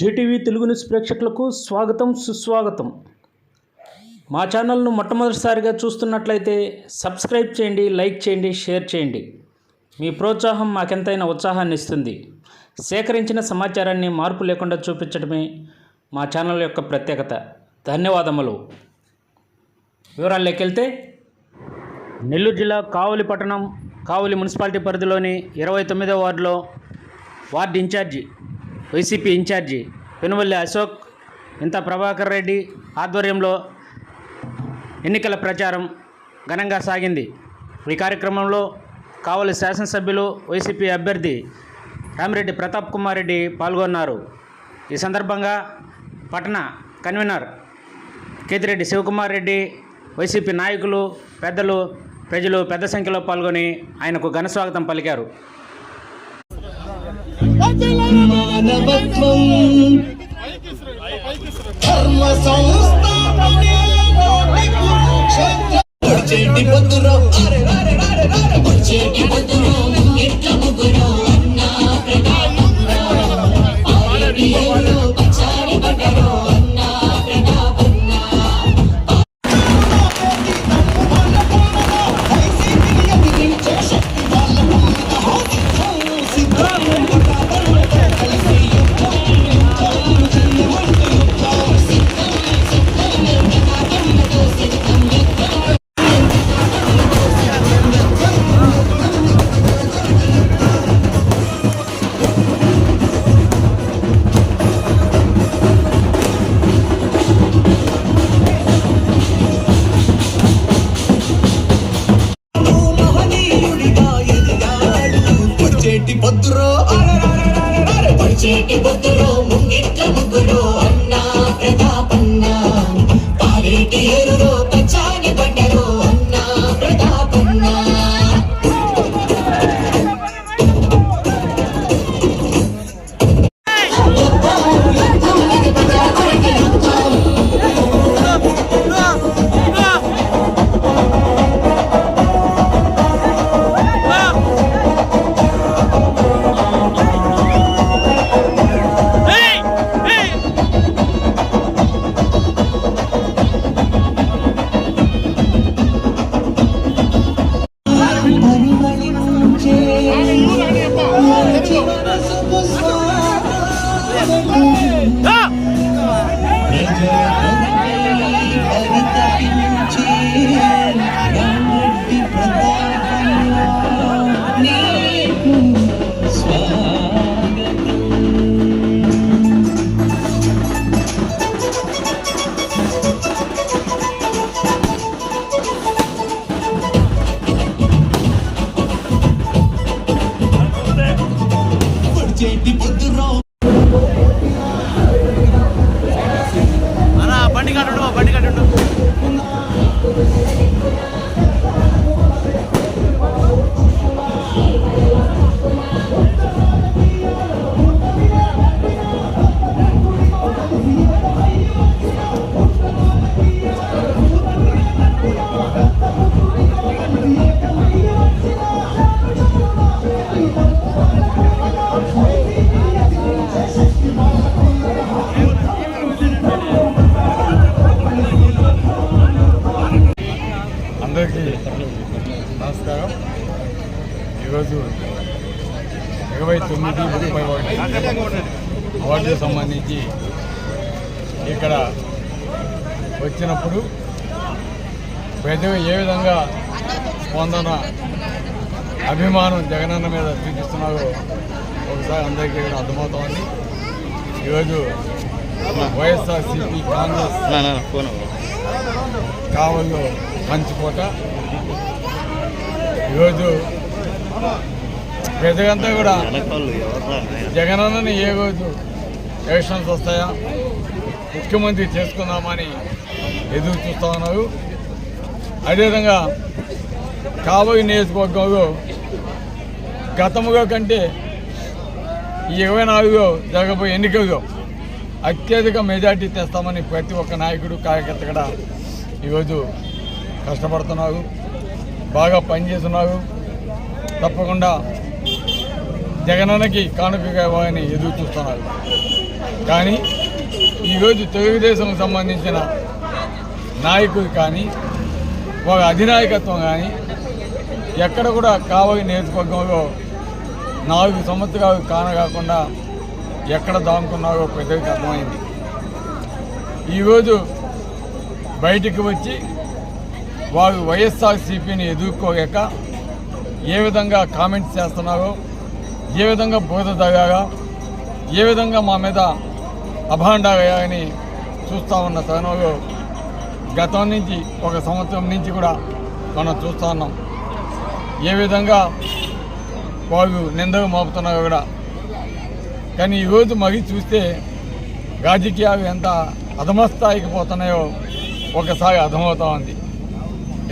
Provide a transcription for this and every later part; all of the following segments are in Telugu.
జేటీవీ తెలుగు న్యూస్ ప్రేక్షకులకు స్వాగతం సుస్వాగతం. మా ఛానల్ను మొట్టమొదటిసారిగా చూస్తున్నట్లయితే సబ్స్క్రైబ్ చేయండి లైక్ చేయండి షేర్ చేయండి. మీ ప్రోత్సాహం మాకెంతైనా ఉత్సాహాన్ని ఇస్తుంది. సేకరించిన సమాచారాన్ని మార్పు లేకుండా చూపించడమే మా ఛానల్ యొక్క ప్రత్యేకత. ధన్యవాదములు. వివరాల్లోకి వెళ్తే నెల్లూరు జిల్లా కావలి పట్టణం కావలి మున్సిపాలిటీ పరిధిలోని ఇరవై తొమ్మిదో వార్డులో ward incharge YCP incharge Penumalli Ashok ఇంత ప్రభాకర్ రెడ్డి ఆధ్వర్యంలో ఎన్నికల ప్రచారం ఘనంగా సాగింది. ఈ కార్యక్రమంలో కావలి శాసనసభ్యులు వైసీపీ అభ్యర్థి రామిరెడ్డి ప్రతాప్ కుమార్ రెడ్డి పాల్గొన్నారు. ఈ సందర్భంగా పట్టణ కన్వీనర్ కేతిరెడ్డి శివకుమార్ రెడ్డి వైసీపీ నాయకులు పెద్దలు ప్రజలు పెద్ద సంఖ్యలో పాల్గొని ఆయనకు ఘన స్వాగతం పలికారు. మానవత్వం పొద్దురో అరే పొద్దురో ముంగిట్ల ముగ్గురో తొమ్మిది ముప్పై ఒకటి అవార్డుకు సంబంధించి ఇక్కడ వచ్చినప్పుడు ప్రజలు ఏ విధంగా స్పందన అభిమానం జగనన్న మీద చూపిస్తున్నారో ఒకసారి అందరికీ ఇక్కడ అర్థమవుతోంది. ఈరోజు వైఎస్ఆర్సీపీ కాంగ్రెస్ కావల్లో మంచికోట. ఈరోజు ప్రజలంతా కూడా జగనన్నని ఏ రోజు ఎలక్షన్స్ వస్తాయా? ముఖ్యమంత్రి చేసుకుందామని ఎదురు చూస్తూ ఉన్నారు. అదేవిధంగా కాబోయే నియోజకవర్గంలో గతముగా కంటే ఈ ఇరవై నాలుగులో జరగబోయే ఎన్నికల్లో అత్యధిక మెజార్టీ తెస్తామని ప్రతి ఒక్క నాయకుడు కార్యకర్త కూడా ఈరోజు కష్టపడుతున్నారు. బాగా పనిచేస్తున్నారు. తప్పకుండా జగనన్నకి కానుకగా ఇవ్వాలని ఎదురు చూస్తున్నారు. కానీ ఈరోజు తెలుగుదేశం సంబంధించిన నాయకులు కానీ ఒక అధినాయకత్వం కానీ ఎక్కడ కూడా కావలి నియోజకవర్గంలో నాలుగు సంవత్సరాలు కానగాకుండా ఎక్కడ దాముకున్నారో ప్రజలకు అర్థమైంది. ఈరోజు బయటికి వచ్చి వారు వైఎస్ఆర్సీపీని ఎదుర్కోలేక ఏ విధంగా కామెంట్స్ చేస్తున్నారో ఏ విధంగా బోధ తగాగా ఏ విధంగా మా మీద అభాండాలని చూస్తూ ఉన్న తరుణంలో గతం నుంచి ఒక సంవత్సరం నుంచి కూడా మనం చూస్తూ ఉన్నాం. ఏ విధంగా వాళ్ళు నిందకు మోపుతున్నారో కూడా. కానీ ఈరోజు మరి చూస్తే రాజకీయాలు ఎంత అధమస్థాయికి పోతున్నాయో ఒకసారి అర్థమవుతా ఉంది.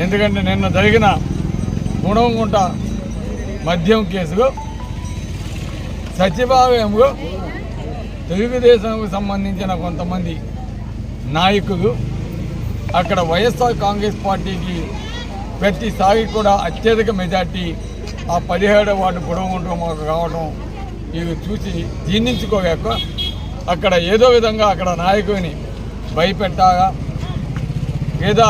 ఎందుకంటే నిన్న జరిగిన గుణంగుంట మద్యం కేసులో సచివాలయంలో తెలుగుదేశంకు సంబంధించిన కొంతమంది నాయకులు అక్కడ వైఎస్ఆర్ కాంగ్రెస్ పార్టీకి ప్రతిసారి కూడా అత్యధిక మెజార్టీ ఆ పదిహేడవ వార్డు మాకు రావడం ఇవి చూసి జీర్ణించుకోలేక అక్కడ ఏదో విధంగా అక్కడ నాయకుని భయపెట్టాగా లేదా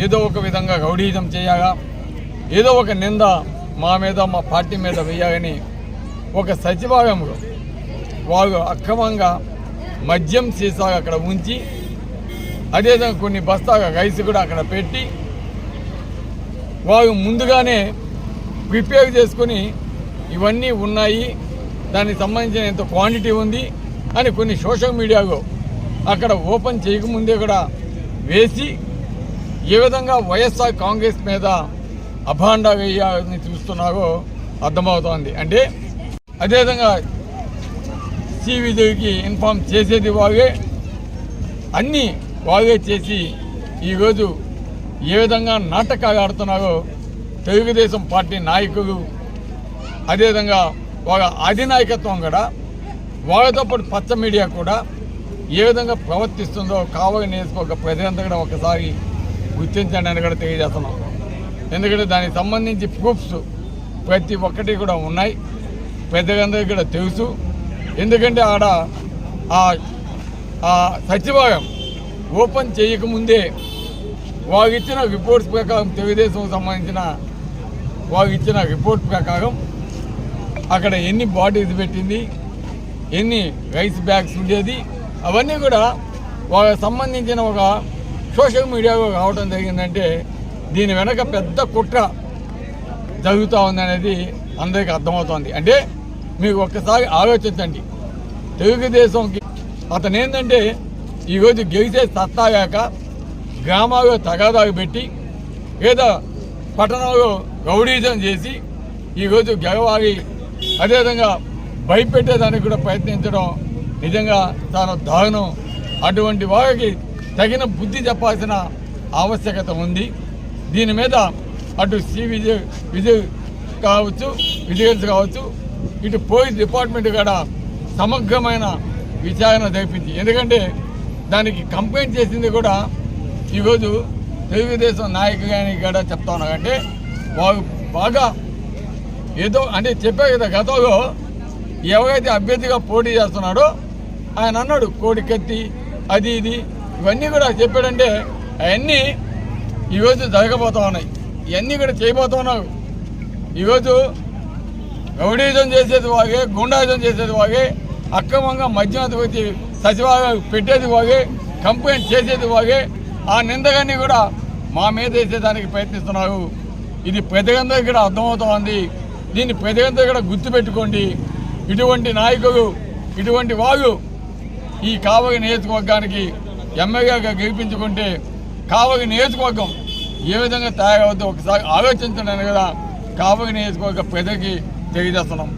ఏదో ఒక విధంగా రౌడీజం చేయగా ఏదో ఒక నింద మా మీద మా పార్టీ మీద వేయాలని ఒక సచివాలయంలో వాళ్ళు అక్రమంగా మద్యం సీసాలు అక్కడ ఉంచి అదేవిధంగా కొన్ని బస్తాగా రైస్ కూడా అక్కడ పెట్టి వాళ్ళు ముందుగానే ప్రిపేర్ చేసుకొని ఇవన్నీ ఉన్నాయి దానికి సంబంధించిన ఎంత క్వాంటిటీ ఉంది అని కొన్ని సోషల్ మీడియాలో అక్కడ ఓపెన్ చేయకముందే కూడా వేసి ఏ విధంగా వైఎస్ఆర్ కాంగ్రెస్ మీద అభాండా వేయాలని చూస్తున్నారో అర్థమవుతోంది. అంటే అదేవిధంగా సివి దేవికి ఇన్ఫామ్ చేసేది వాగే అన్నీ వాగే చేసి ఈరోజు ఏ విధంగా నాటకాలు ఆడుతున్నారో తెలుగుదేశం పార్టీ నాయకులు అదేవిధంగా వాళ్ళ అధినాయకత్వం కూడా వాళ్ళతో పాటు పచ్చ మీడియా కూడా ఏ విధంగా ప్రవర్తిస్తుందో కావాలి నియోజకవర్గ ప్రజలంతా కూడా ఒకసారి గుర్తించండి అని కూడా తెలియజేస్తున్నాం. ఎందుకంటే దానికి సంబంధించి ప్రూఫ్స్ ప్రతి ఒక్కటి కూడా ఉన్నాయి. పెద్దలందరికీ కూడా తెలుసు. ఎందుకంటే ఆడ ఆ సచివాలయం ఓపెన్ చేయకముందే వారు ఇచ్చిన రిపోర్ట్స్ ప్రకారం తెలుగుదేశం సంబంధించిన వారు ఇచ్చిన రిపోర్ట్ ప్రకారం అక్కడ ఎన్ని బాడీస్ పెట్టింది ఎన్ని రైస్ బ్యాగ్స్ ఉండేది అవన్నీ కూడా వాళ్ళకి సంబంధించిన ఒక సోషల్ మీడియాలో రావడం జరిగిందంటే దీని వెనక పెద్ద కుట్ర జరుగుతూ ఉందనేది అందరికీ అర్థమవుతోంది. అంటే మీకు ఒక్కసారి ఆలోచించండి. తెలుగుదేశంకి అతను ఏంటంటే ఈరోజు గెలిచే సత్తాగాక గ్రామాల్లో తగాదాలు పెట్టి లేదా పట్టణంలో గౌడీజం చేసి ఈరోజు గెలవాలి. అదేవిధంగా భయపెట్టేదానికి కూడా ప్రయత్నించడం నిజంగా తన దారుణం. అటువంటి వారికి తగిన బుద్ధి చెప్పాల్సిన ఆవశ్యకత ఉంది. దీని మీద అటు సి విజయ్ విజయ్ కావచ్చు విజయన్స్ కావచ్చు ఇటు పోలీస్ డిపార్ట్మెంట్ కూడా సమగ్రమైన విచారణ జరిపించి ఎందుకంటే దానికి కంప్లైంట్ చేసింది కూడా ఈరోజు తెలుగుదేశం నాయకుగాని కూడా చెప్తా అంటే వాళ్ళు బాగా ఏదో అంటే చెప్పే కదా గతంలో ఎవరైతే అభ్యర్థిగా పోటీ చేస్తున్నాడో ఆయన అన్నాడు కోడి కత్తి అది ఇది. ఇవన్నీ కూడా చెప్పాడంటే అవన్నీ ఈరోజు జరగబోతా ఉన్నాయి. ఇవన్నీ కూడా చేయబోతున్నారు ఈరోజు రౌడీజం చేసేది వాగే గుండాయిజం చేసేది వాగే అక్రమంగా మద్యం వచ్చి సచివాలయం పెట్టేది వాగే కంప్లైంట్ చేసేది వాగే. ఆ నిందగాన్ని కూడా మా మీద వేసేదానికి ప్రయత్నిస్తున్నారు. ఇది ప్రజలందరికీ కూడా అర్థమవుతోంది. దీన్ని ప్రజలందరూ కూడా గుర్తుపెట్టుకోండి. ఇటువంటి నాయకులు ఇటువంటి వాళ్ళు ఈ కావలి నియోజకవర్గానికి ఎమ్మెల్యేగా గెలిపించుకుంటే కావలి నియోజకవర్గం ఏ విధంగా తయారవుద్దో ఒకసారి ఆలోచించడానికి కదా. కావలి నియోజకవర్గ ప్రజలకి తెలియజేస్తున్నాం